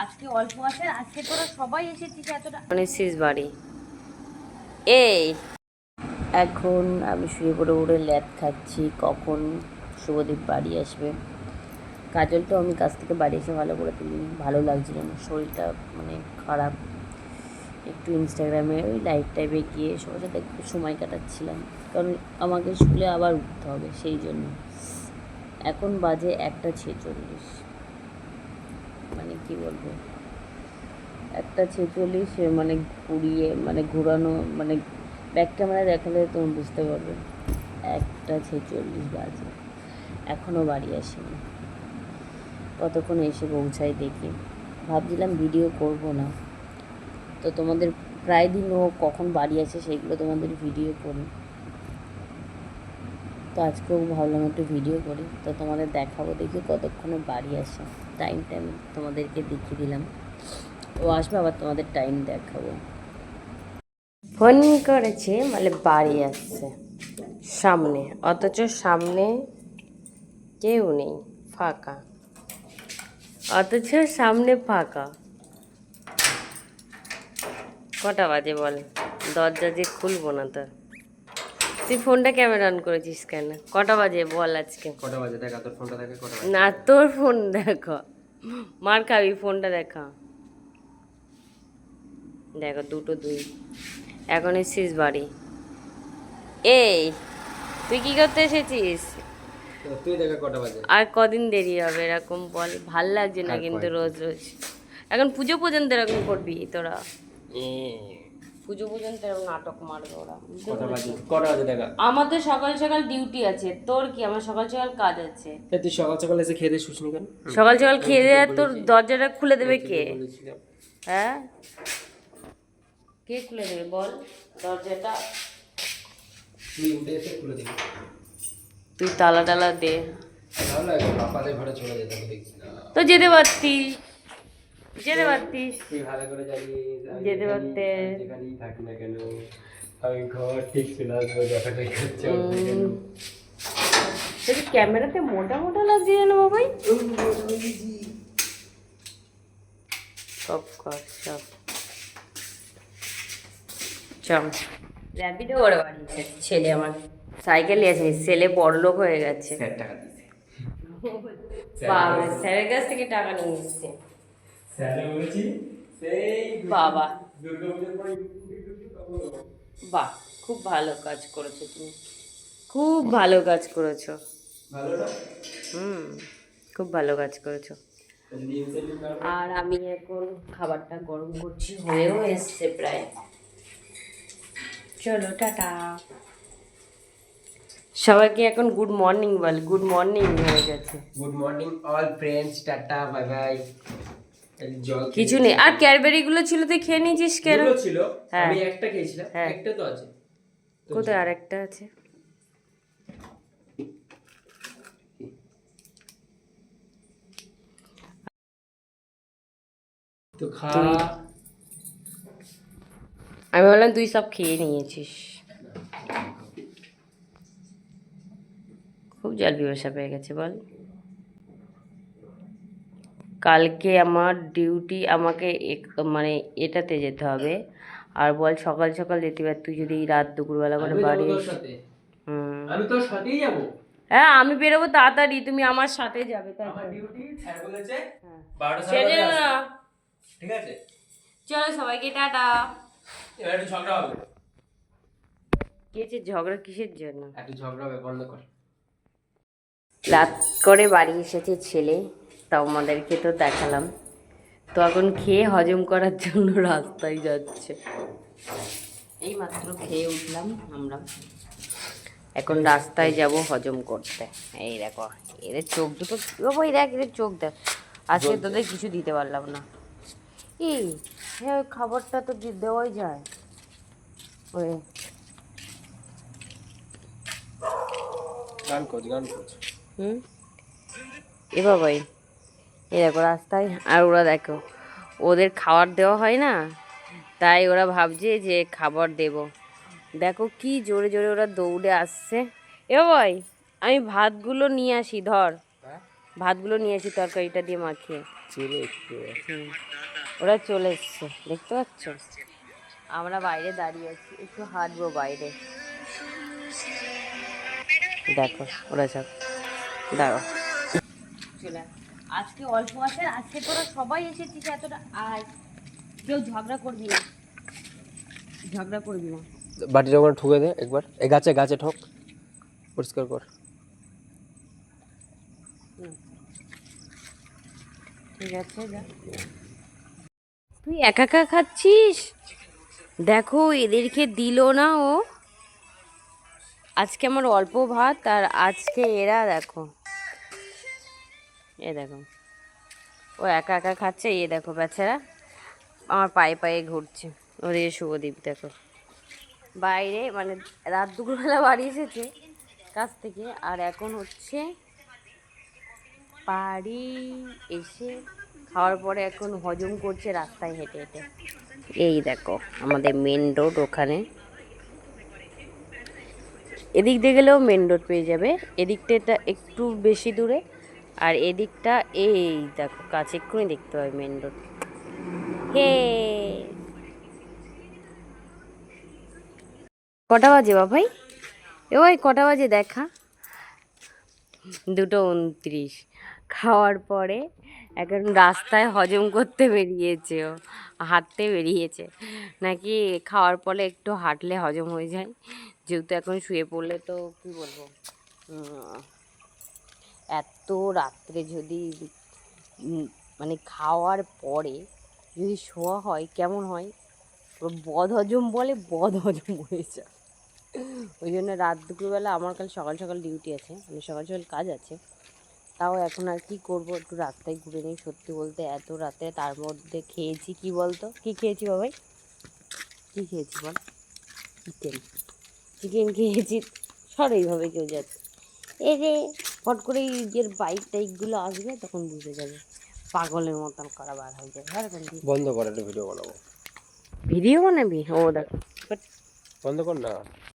আজকে অল্প আছে, আজকে তোরা সবাই এসেছিস এতটা। অনিশ্চিস বাড়ি। এই। এখন আমি শুয়ে পড়ে উঠে ল্যাদ খাচ্ছি, কখন শুভদীপ বাড়ি আসবে। কাজল তো আমি কাছ থেকে বাড়ি এসে ভালো করে তুলি ভালো লাগছিল না, শরীরটা মানে খারাপ। একটু ইনস্টাগ্রামে ওই লাইভ টাইপে গিয়ে সবার সাথে একটু সময় কাটাচ্ছিলাম, কারণ আমাকে স্কুলে আবার উঠতে হবে, সেই জন্য। এখন বাজে একটা ছেচল্লিশ। মানে কি বলব? একটা ছেচল্লিশ মানে ঘুরিয়ে মানে ঘোরানো মানে ব্যাক ক্যামেরা দেখালে তুমি বুঝতে পারবে। একটা ছেচল্লিশ বাজে। এখনও বাড়ি আসেনি। কতক্ষণ এসে পৌঁছাই দেখি। ভাবছিলাম ভিডিও করব না। তো তোমাদের প্রায় দিন ও কখন বাড়ি আসে সেগুলো তোমাদের ভিডিও করি। তো আজকেও ভাবলাম একটু ভিডিও করি। তো তোমাদের দেখাবো, দেখি কতক্ষণে বাড়ি আসে টাইম টাইম তোমাদেরকে দেখিয়ে দিলাম। ও আসবে, আবার তোমাদের টাইম দেখাবো। ফোন করেছে মানে বাড়ি আসছে। সামনে, অথচ সামনে কেউ নেই, ফাঁকা। অথচ সামনে ফাঁকা। কটা বাজে বল? দরজা যে খুলবো না তো। তুই ফোনটা ক্যামেরা অন করেছিস কেন? কটা বাজে বল আজকে? কটা বাজে? দেখা তোর ফোনটা দেখে কটা বাজে? না তোর ফোন দেখো। মার খাবি ফোনটা দেখা। দেখো দুটো দুই। এখন এসেছিস বাড়ি। এই তুই কি করতে এসেছিস? তুই দেখে কটা বাজে? আর কদিন দেরি হবে এরকম বল। ভালো লাগছে না কিন্তু রোজ রোজ। এখন পুজো পর্যন্ত এরকম করবি তোরা? পুজো পর্যন্ত এরকম নাটক মারবে ওরা। বুঝতে কটা বাজে? কটা বাজে দেখা? আমার তো সকাল সকাল ডিউটি আছে। তোর কি? আমার সকাল সকাল কাজ আছে। তুই সকাল সকাল এসে খেয়ে দিয়ে শুসনি কেন? সকাল সকাল খেয়ে দেয় তোর দরজাটা খুলে দেবে কে? হ্যাঁ? কে খুলে দেবে? বল দরজাটা। তুই উঠে এসে খুলে দিবি। তুই তালা টালা দে। তাহলে পাপাদের ঘরে চলে যেতে হবে দেখছি তো যেতে পারতিস। যেতে পারতিস। তুই ভালো করে জানিস যেতে পারতে। যেখানেই থাকি না কেন আমি ঘর ঠিক চলে আসব ক্যামেরাতে মোটা মোটা লাগছে জানো বাবাই সব। কর বাড়িতে ছেলে আমার। সাইকেল আছে ছেলে বড়লোক হয়ে গেছে। স্যার টাকা দিয়েছে। স্যারের কাছ থেকে টাকা নিয়ে এসছে। স্যারে বলেছি সেই বাবা। পরে বাহ খুব ভালো কাজ করেছ তুমি। খুব ভালো কাজ করেছ। হুম খুব ভালো কাজ করেছ। আর আমি এখন খাবারটা গরম করছি হয়েও এসছে প্রায়। চলো টাটা। সবাইকে এখন গুড মর্নিং বল গুড মর্নিং হয়ে গেছে। Good morning all friends tata bye bye. কিছু নেই। আর ক্যাডবেরি গুলো ছিল তুই খেয়ে নিয়েছিস কেন? ছিল। হ্যাঁ। আমি একটা খেয়েছিলাম হ্যাঁ। একটা তো আছে। কোথায় আর একটা আছে? তো খা। আমি বললাম তুই সব খেয়ে নিয়েছিস। খুব জল বিবসা পেয়ে গেছে বল। কালকে আমার ডিউটি আমাকে এক- মানে এটাতে যেতে হবে। আর বল সকাল সকাল যেতে পার তুই যদি রাত দুপুরবেলা করে বাড়ি আমি তোর সাথেই যাব। হ্যাঁ আমি বেরোবো তাড়াতাড়ি। তুমি আমার সাথে যাবে তাই আমার ডিউটি স্যার বলেছে হ্যাঁ। ঠিক আছে? চলো সবাইকে টাটা। এবার একটু ঝগড়া হবে। কেছে ঝগড়া কিসের জন্য? একটু ঝগড়া হবে বন্ধ কর। রাত করে বাড়ি এসেছে ছেলে। তাও আমাদেরকে তো দেখালাম। তো এখন খেয়ে হজম করার জন্য রাস্তায় যাচ্ছে। এই মাত্র খেয়ে উঠলাম আমরা। এখন রাস্তায় যাব হজম করতে। এই দেখো এদের চোখ দুটো ওই দেখ এদের চোখ দেখ। আজকে তোদের কিছু দিতে পারলাম না। এই হ্যাঁ ওই খাবারটা তো দেওয়াই যায়। ওই গান করছ গান করছ হুম? এ বাবাই। এ দেখো রাস্তায় আর ওরা দেখো ওদের খাবার দেওয়া হয় না তাই ওরা ভাবছে যে খাবার দেব। দেখো কি জোরে জোরে ওরা দৌড়ে আসছে। এ ভাই আমি ভাতগুলো নিয়ে আসি ধর। ভাতগুলো নিয়ে আসি তরকারিটা দিয়ে মাখিয়ে। ওরা চলে এসছে দেখতে পাচ্ছ? আমরা বাইরে দাঁড়িয়ে আছি একটু হাঁটবো বাইরে। দেখো ওরা সব দাঁড়ো চলে। আজকে অল্প আছে আজকে তোরা সবাই এসেছিস এতটা আর কেউ ঝগড়া করবি না। ঝগড়া করবি না। বাটিটা ওখানে ঠুকে দে একবার। এই গাছে গাছে ঠক। পরিষ্কার কর। ঠিক আছে যা। তুই একা একা খাচ্ছিস? দেখো এদেরকে দিল না ও। আজকে আমার অল্প ভাত আর আজকে এরা দেখো। এ দেখো। ও একা একা খাচ্ছে, এ দেখো বেচারা। আমার পায়ে পায়ে ঘুরছে। ওদিকে শুভদীপ, দেখো। বাইরে মানে রাত দুপুরবেলা বাড়ি এসেছে কাছ থেকে, আর এখন হচ্ছে বাড়ি এসে খাওয়ার পরে এখন হজম করছে রাস্তায় হেঁটে হেঁটে। এই দেখো, আমাদের মেন রোড ওখানে। এদিক দিয়ে গেলেও মেন রোড পেয়ে যাবে। এদিকটা একটু বেশি দূরে। আর এদিকটা এই দেখো, কাছে এক্ষুনি দেখতে পাবে মেন রোড হে। কটা বাজে বাবাই ওই কটা বাজে দেখা। দুটো উনত্রিশ। খাওয়ার পরে এখন রাস্তায় হজম করতে বেরিয়েছে ও, হাঁটতে বেরিয়েছে। নাকি খাওয়ার পরে একটু হাঁটলে হজম হয়ে যায়। যেহেতু এখন শুয়ে পড়লে তো কি বলব এত রাত্রে যদি মানে খাওয়ার পরে যদি শোয়া হয়, কেমন হয়? বদ হজম বলে বদ হজম হয়ে যায়। ওই জন্য রাত দুপুরবেলা আমার কাল সকাল সকাল ডিউটি আছে মানে সকাল সকাল কাজ আছে। তাও এখন আর কি করব? একটু রাস্তায় ঘুরে নিই, সত্যি বলতে এত রাতে তার মধ্যে খেয়েছি কি বলতো? কি খেয়েছি বাবাই? কি খেয়েছি বল? চিকেন চিকেন খেয়েছি। সর এইভাবে কেউ যাচ্ছে। এই যে ফট করে নিজের বাইক টাইকগুলো আসবে তখন বুঝে যাবে। পাগলের মতন করা বার হয়ে যাবে। আর কোন বন্ধ করে একটা ভিডিও বানাবো। ভিডিও বানাবি? ও দেখো। বন্ধ কর না।